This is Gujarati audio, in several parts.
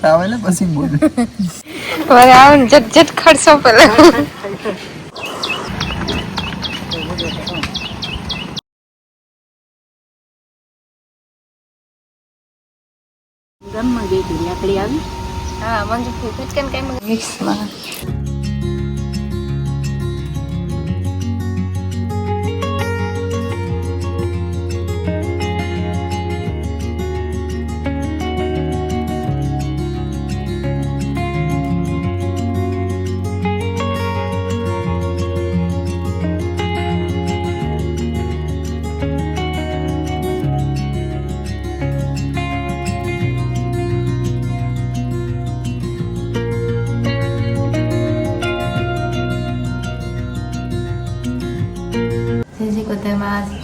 સાવે ને પછી બોલ. વરે આવ ને જટ જટ ખડસો પેલા. ગામમાં ગઈ હતી લાકડી આવી? હા મંજુ કુચકન કચકન કઈ મિક્સમાં.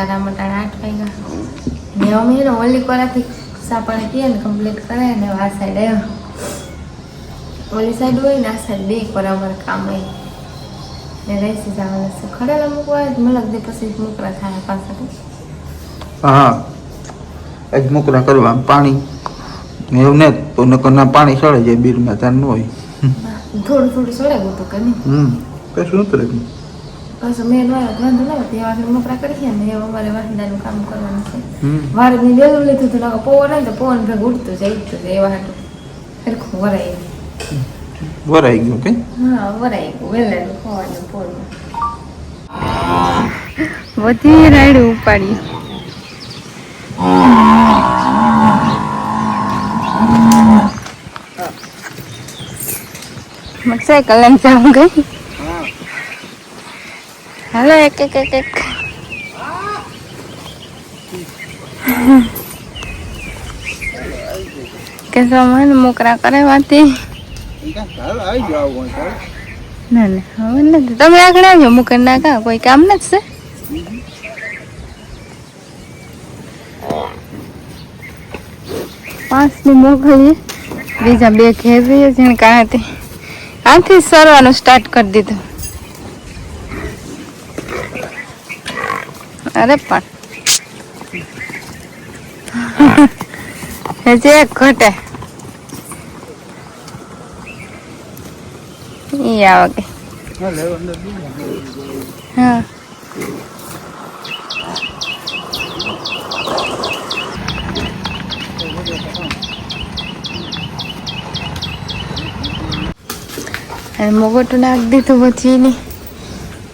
ટાટા મટાડા આઠ વાગ્યા ને અમે એને ઓલી કોરાથી સાપણ કહીએ ને કમ્પ્લીટ કરે ને આ સાઈડ આવ્યો. ઓલી સાઈડ હોય ને આ સાઈડ બે કોરા અમારે કામ હોય. ને રહેશે જવાનું છે. ખડેલા મૂકવા મલક દે પછી મોકરા થાય પાછા હા. આજ મોકરા કરવા પાણી. એવું ને તો નકરના પાણી સળે જાય બીરમાં ત્યાં ન હોય. થોડું થોડું સળે ગયું તો કે નહીં હમ કશું ઉતરે નહીં પાછું મેં નો આવ્યો વાંધો ના આવે વાંધો કરી કરીએ ને એવું અમારે વાંદાનું કામ કરવાનું છે. હમ. વારે ની વેલું લીધું તો નકર પવન આવે તો પવન ભેગ ઉડતું જાય ઉડતું જાય એવા હાટું. સરખું વરાય વરાઈ ગયું કઈ? હા વરાઈ ગયું વેલાનું ખવાનું પવન. બધી રાયડું ઉપાડી. મોટરસાયકલ લઈને જાઉં ગઈ હાલો એક એક એક એક કે સમય મોકરા કરે વાતી ના ના હવે નથી તમે આગળ આવજો મુકર ના કા કોઈ કામ નથી છે પાંચની મોકલીએ બીજા બે ઘેર રહીએ છે કાંથી આથી સરવાનું સ્ટાર્ટ કરી દીધું અરે પણ. હજી એક ઘટે. ઈ આવે હા. અને મોગોટું નાખી દીધું પછી નહીં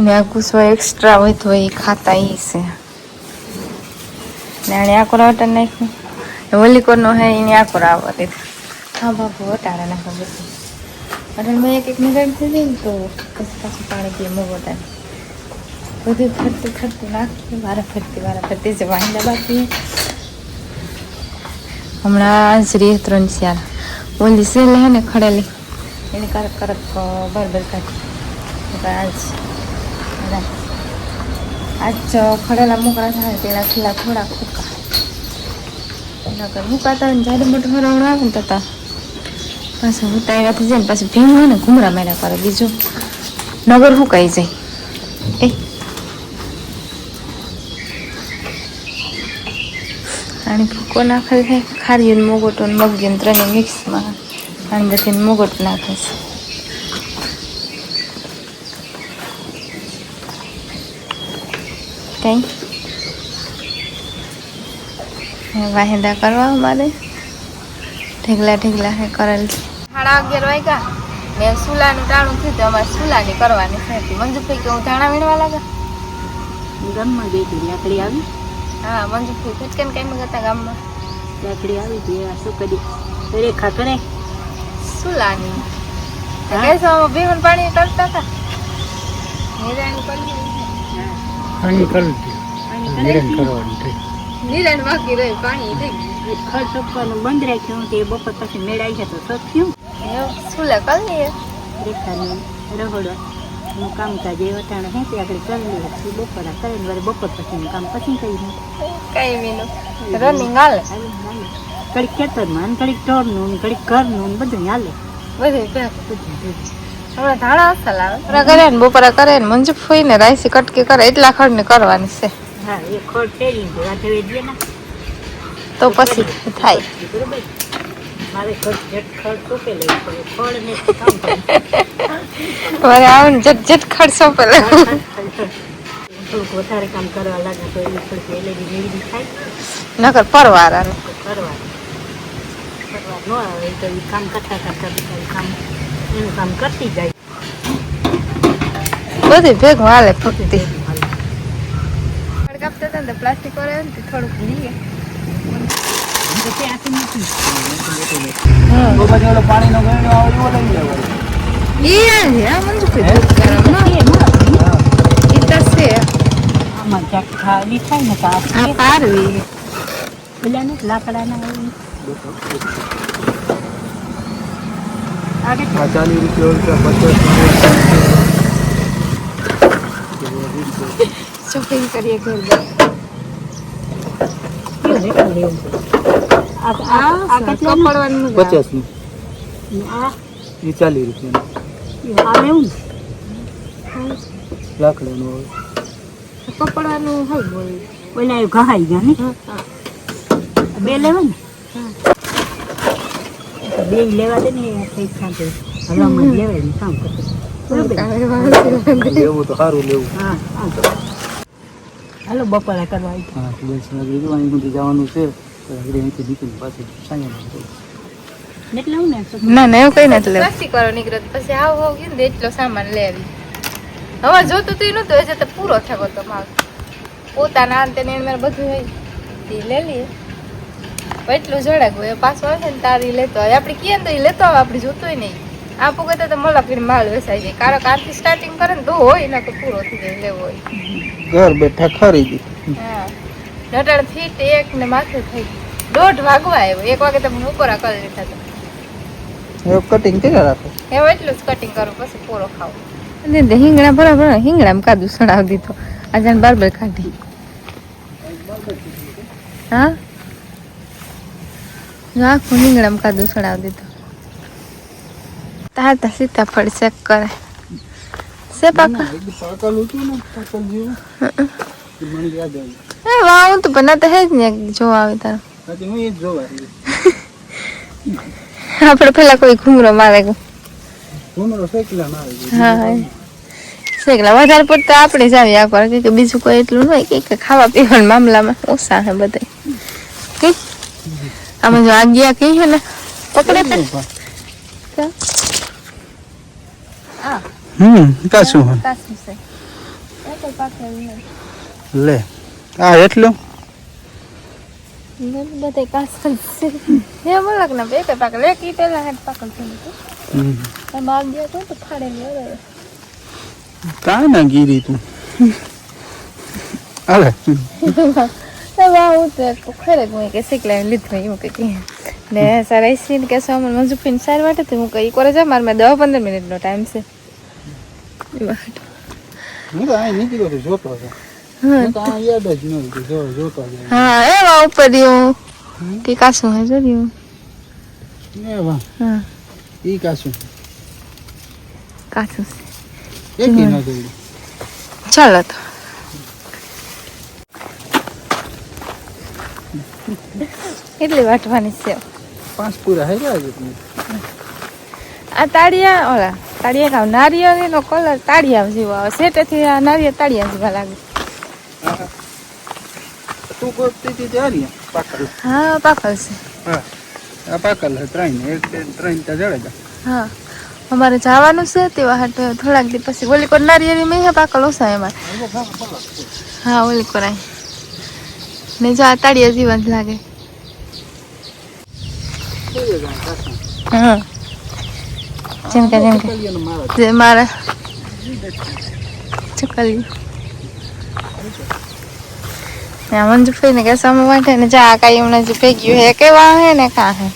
અને આ ગુસ્સો એક્સ્ટ્રા હોય તો એ ખાતા એ છે. ને આને આકોરા વટાર નાખ્યું. ને ઓલી કોરનો હે, એને આકોરા આવવા દીધું. હા, બાપુ વટારે નાખો બધું. અટલ મેં એક એક નીકળી થઈ ને તો પછી પાછું પાણી પીએ મોગોટા બધું ફરતું ફરતું નાખ્યું. વારા ફરતી વારા ફરતી, જે વાંદા બાકી હમણાં જ રે ત્રણ ચાર ઓલી સેલ હે ને ખડેલી, એને કરક કરક બરબર કાઢી. આજ ના. આજ ખડેલા મોકળા થાય પેલા ખીલા થોડા ફૂકા નકર મુકાતા ને જાડું મોટું હરાવણ આવે ને તતા પાછું ઉતાર્યાથી જાય ને પાછું ભીમ ને ઘૂમરા મેળા કરે. બીજું નગર હુકાઈ જાય? એ. અને ભૂકો નાખે છે. ખારીયું મોગોટું ને મગજું ને ત્રણે મિક્સમાં અને બધી મોગોટ નાખે છે. કઈ? વાહિંદા કરવા અમારે. ઢેગલા ઢેગલા હે કરેલ છે. સાડા અગિયાર વાગ્યા. મેં સુલાનું ટાણું થયું તો અમારે સુલાની કરવાની છે. મંજુભાઈ કે હું ધાણા વીણવા લાગા? ગામમાં ગઈ હતી લાકડી આવી. હા મંજુભાઈ ખચકેન કઈ હતા ગામમાં. લાકડી આવી હતી એવા શું કરી રેખા કરે સુલાની. હા? કેસમાં ભીમન પાણી કરતા હતા. નિરાણ દીધું. પાણી કરી પાણી નિરણ કરવાનું થઈ નિરણ બાકી રહે પાણી થઈ ખર્ચ આપવાનું બંધ રાખ્યું તે બપોર પછી મેળાઈ જતો તો થયું. સુલા કરી લઈએ રેખાનું રહોડો નું કામકાજ એ વટાણે હે તે આગળ કરી લઈએ પછી બપોર કરીને વળી બપોર પછીનું કામ પછી કરી કઈ વીનું રનિંગ હાલે. ઘડીક ખેતરમાં ને ઘડીક ઢોરનું ને ઘડીક ઘરનું ને બધું હાલે. બધું બધું બધું. ધાણા અસલ આવે. કરે ને બપોરા કરે ને મંજુ ફોઈ ને રાઈસી કટકી કરે એટલા ખડ ને કરવાની છે. હા એ તો પછી થાય. મારે આવે ને જટ જટ પેલા થોડુંક વધારે કામ કરવા લાગે તો એ થોડીક એલઈડી મેળવી થાય. નકર પરવારા ન આવે તો કામ કરતા કરતા કામ. એનું કામ કરતી જાય બધી ભેગું હાલે ફક્તિ. કાપતા હતા ને પ્લાસ્ટિક વાળા ને થોડુંક લઈએ તો ત્યાંથી આ ચાલીસ રૂપિયા પચાસ શોપિંગ કરીએ ઘર પચાસનું આ એ ચાલીસ રૂપિયા? લાકડાનું આવે કપડવાનું હોય ઓલા ઘહાઈ ગયા ને બે લેવા ને બે લેવા દે ને થઈ સાથે હલવામાં જ લેવાય ને કામ કરતો. લેવું તો સારું લેવું. હા હા. હાલો બપોરા કરવા હા બસ જવાનું છે અહીંથી પાછું સાંજે ને? ના ના એવું કઈ નથી લેવું. પ્લાસ્ટિક વાળો નીકળ્યો પછી આવ હોવ ગયું ને એટલો સામાન લઈ આવી. હવે જોતું તો નતું એ તો પૂરો થયો તો માલ. પોતાના અંતે ને મારે બધું હોય. તે લઈ લઈએ. એટલું જડે એ પાછો આવે ને તારી લેતો આવે. આપણે ને તો એ લેતો આવે આપણે જોતોય નહીં. આ પૂગે તો મલા માલ વેસાઈ જાય. કારણ કે આથી સ્ટાર્ટિંગ કરે ને તો હોય ના તો પૂરો થઈ જાય લેવો હોય. ઘર બેઠા ખરીદી હા. નટાણ ફીટ એક ને માથે થઈ દોઢ વાગવા આવ્યો. એક વાગે તમે ઉપર કરી લીધા હતા. એવું કટિંગ કર્યા રાખો? હવે એટલું જ કટિંગ કરું પછી પૂરો ખાવ અને હિંગણા બરાબર હિંગણામાં કાદુ સડાવી દીધો. આજે બારબર કાઢી હા? આખું રીંગણામાં કાદુ સડાવી દીધો. તાતા સીતાફળ શેક કરે. છે પાકા તો પણ તો હે જ ને જોવા આવે તારો. આપણે પેલા કોઈ ઘૂમરો મારે. હા શેકલા વધારે પડતા આપણે જ આવી આ કે બીજું કોઈ એટલું નહીં હોય કે કે ખાવા પીવાના મામલામાં ઓછા હે બધા કે આમાં જો આગિયા કઈ હે ને પકડે આ હમ કાશું હે. છે નહીં. લે આ એટલું બધા કાચું છે હે મલક ના બે કે પાકલ એક પેલા છે હમ. તો તો ફાડેલી હવે કાં ના ગીરી તું અરે એમાં હું તો એક ખરે હું કે શીખલા લીધું એવું કે ને સારા સીન કે સામાન મંજુ પીન સાર વાટે તો હું કઈ કરે છે મારે મેં દસ પંદર મિનિટનો ટાઈમ છે. હું તો અહીં તો હા એ તો હા ઉપર રહ્યું કે કાશું હે જોયું એ ચાલો તો કેટલી વાટવાની છે. પાંચ પૂરા હે છે આ તાળિયા ઓલા તાળિયા કાવ નારિયેળ એનો કલર તાળિયા જેવો આવે. સેટેથી આ નારિયેળ તાળિયા જેવા લાગે. તું ગોતતી હતી ત્યારે પાકલ. હા પાકલ છે. હા. આ પાકલ હે ત્રણ એક ત્રણ ત્યાં જડે હા. અમારે જવાનું છે તેવા હાટે થોડાક દી પછી. ઓલી કોર નારિયેળી મેં હે પાકલ ઓછા એમાં. હા ઓલી કોરાય. ને જો આતાડીએ તાળિયા જેવા જ લાગે. હા. જેમ કે જેમ કે. જે મારા ચકલી. મંજુ ફઈ ને કે સમ માટે ને જા કાંઈ હમણાં જે ભેગ્યું હે કેવા હે ને કાં હે.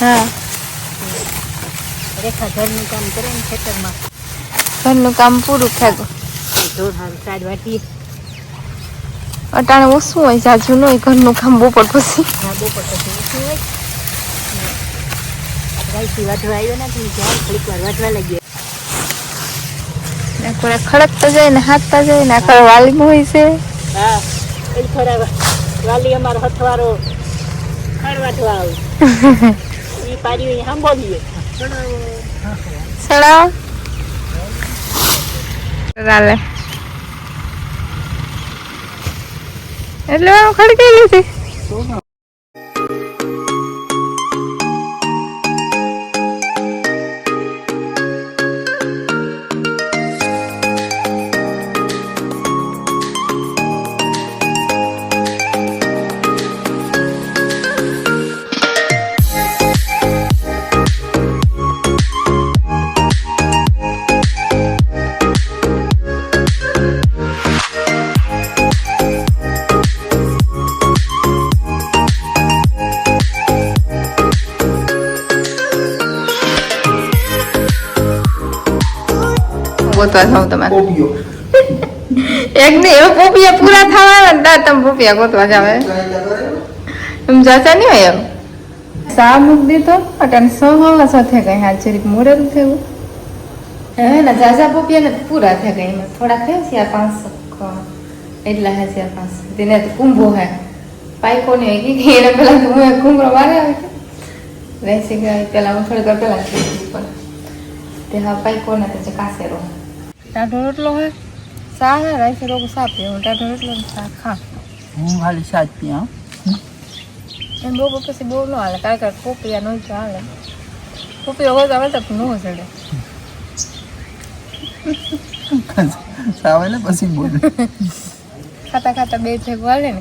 હા. રેખા ઘરનું કામ કરે ને ખેતરમાં. ઘરનું કામ પૂરું થયું અટાણે ઓછું હોય જાજુ ન હોય ઘરનું કામ બપોર પછી હા બપોર પછી ખડકતા જાય ને હાથતા જાય ને આખા વાલી હોય છે. હા એ થોડા વાલી અમારો હથવારો ખડવાટવા આવે. એ પાડી સાંભળીએ સડાવ ચાલે એટલે આમ ખડકાઈ લીધી ગોતવા જાઉં તમારે. એક ને એવા પોપિયા પૂરા થવા આવે તમે પોપિયા ગોતવા જાવ એમ. જાતા નહીં હોય એમ? સા મૂક દીધો? અટન સો હવા સાથે કઈ હાથ જરીક મોડેલ થયું હે ને જાજા પોપિયા ને પૂરા થઈ ગઈ એમાં થોડા થયા છે આ પાંચસો ક- એટલા હે છે આ પાંચસો. તેને તો કુંભો હે. પાઇકો ને એક એને પેલા તો હું કુંભરો મારે આવે વૈસી ગઈ પેલા હું થોડી પેલા પણ તે હા પાઈકો ને તે કાસેરો ટાઢો રોટલો હે સા હે રાઈસ રોગ સા પીવું ટાઢો રોટલો સા ખા. હું ખાલી સાત પીયા. એમ બહુ પછી બહુ ન હાલે કારણ કે કોપિયા નો જ હાલે. હોય તો આવે તો ન ચડે સાવે ને પછી બોલે. ખાતા ખાતા બે ભેગું હાલે ને.